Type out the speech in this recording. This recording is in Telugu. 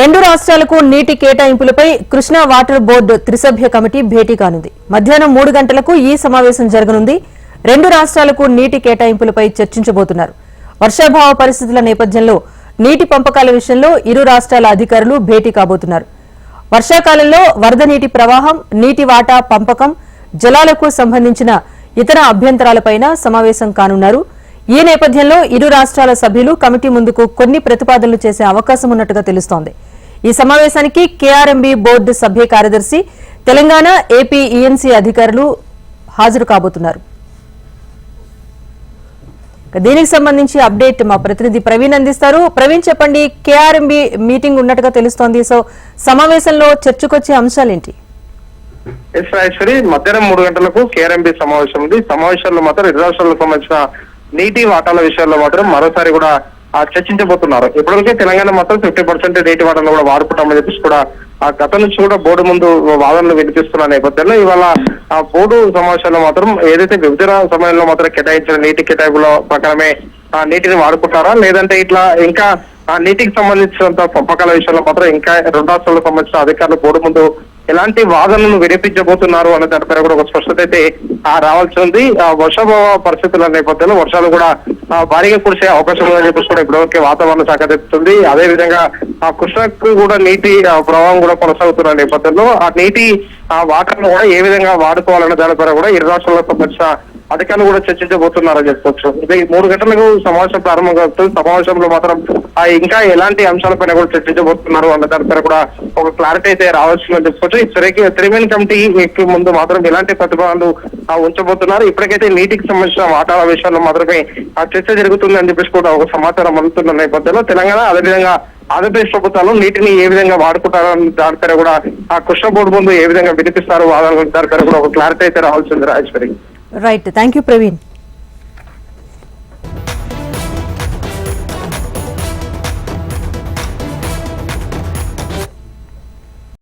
రెండు రాష్ట్రాలకు నీటి కేటాయింపులపై కృష్ణా వాటర్ బోర్డు త్రిసభ్య కమిటీ భేటీ కానుంది. మధ్యాహ్నం మూడు గంటలకు ఈ సమావేశం జరగనుంది. రెండు రాష్ట్రాలకు నీటి కేటాయింపులపై చర్చించబోతున్నారు. వర్షాభావ పరిస్థితుల నేపథ్యంలో నీటి పంపకాల విషయంలో ఇరు రాష్ట్రాల అధికారులు భేటీ కాబోతున్నారు. వర్షాకాలంలో వరద నీటి ప్రవాహం నీటి వాటా పంపకం జలాలకు సంబంధించిన ఇతర అభ్యంతరాలపైన సమావేశం కానున్నారు. ఈ నేపథ్యంలో ఇరు రాష్ట్రాల సభ్యులు కమిటీ ముందుకు కొన్ని ప్రతిపాదనలు చేసే అవకాశం ఉన్నట్టుగా తెలుస్తోంది. ఈ సమావేశానికి కేఆర్ఎంబీ బోర్డు సభ్య కార్యదర్శి తెలంగాణ ఏపీ ఈఎన్సీ అధికారులు హాజరు కాబోతున్నారు. దీనికి సంబంధించి అప్డేట్ మా ప్రతినిధి ప్రవీణ్ అందిస్తారు. ప్రవీణ్ చెప్పండి కేఆర్ఎంబీ మీటింగ్ ఉన్నట్టుగా తెలుస్తోంది. సో సమావేశంలో చర్చకొచ్చే అంశాలేంటి? ఎస్ రాజేశ్వరి మధ్యాహ్నం మూడు గంటలకు కేఆర్ఎంబి సమావేశం ఉంది. సమావేశంలో మాత్రం ఇరు రాష్ట్రాలకు సంబంధించిన నీటి వాటాల విషయాల్లో మాత్రం మరోసారి కూడా చర్చించబోతున్నారు. ఇప్పటికే తెలంగాణ మాత్రం ఫిఫ్టీ పర్సెంట్ నీటి వాటాలను కూడా వాడుకుంటామని చెప్పేసి కూడా ఆ గత నుంచి కూడా బోర్డు ముందు వాదనలు వినిపిస్తున్న నేపథ్యంలో ఇవాళ ఆ బోర్డు సమావేశంలో మాత్రం ఏదైతే విభజన సమయంలో మాత్రం కేటాయించిన నీటి కేటాయింపుల ప్రకారమే ఆ నీటిని వాడుకుంటారా? లేదంటే ఇట్లా ఇంకా ఆ నీటికి సంబంధించినంత పంపకాల విషయంలో మాత్రం ఇంకా రెండు రాష్ట్రాలకు సంబంధించిన అధికారులు బోర్డు ముందు ఎలాంటి వాదనలు వినిపించబోతున్నారు అనే దానిపై కూడా ఒక స్పష్టత అయితే రావాల్సి ఉంది. ఆ వర్షాభావ పరిస్థితుల నేపథ్యంలో వర్షాలు కూడా భారీగా కురిసే అవకాశం ఉందని చెప్పేసి కూడా ఇప్పటివరకు వాతావరణ శాఖ చెప్తుంది. అదే విధంగా ఆ కృష్ణకు కూడా నీటి ప్రభావం ప్రవాహం కూడా కొనసాగుతున్న నేపథ్యంలో ఆ నీటి ఆ వాటర్ను కూడా ఏ విధంగా వాడుకోవాలనే దానిపై కూడా ఇరు రాష్ట్రాలకు మధ్య అధికారులు కూడా చర్చించబోతున్నారని చెప్పొచ్చు. ఇది మూడు గంటలకు సమావేశం ప్రారంభం కావచ్చు. సమావేశంలో మాత్రం ఆ ఇంకా ఎలాంటి అంశాలపైన కూడా చర్చించబోతున్నారు అన్న దానిపైన కూడా ఒక క్లారిటీ అయితే రావాల్సిందని చెప్పుకోవచ్చు ఈ త్రికే త్రిమేన్ కమిటీ ముందు మాత్రం ఎలాంటి ప్రతిపాదనలు ఉంచబోతున్నారు. ఇప్పటికైతే నీటికి సంబంధించిన వాటాల విషయాల్లో మాత్రమే ఆ చర్చ జరుగుతుంది అని చెప్పేసి కూడా ఒక సమాచారం అందుతున్న నేపథ్యంలో తెలంగాణ అదేవిధంగా ఆంధ్రప్రదేశ్ ప్రభుత్వాలు నీటిని ఏ విధంగా వాడుకుంటారని దానిపైన కూడా ఆ కృష్ణ బోర్డు ముందు ఏ విధంగా వినిపిస్తారు దానిపైన కూడా ఒక క్లారిటీ అయితే రావాల్సింది Rajeshwari. Right. Thank you, Praveen.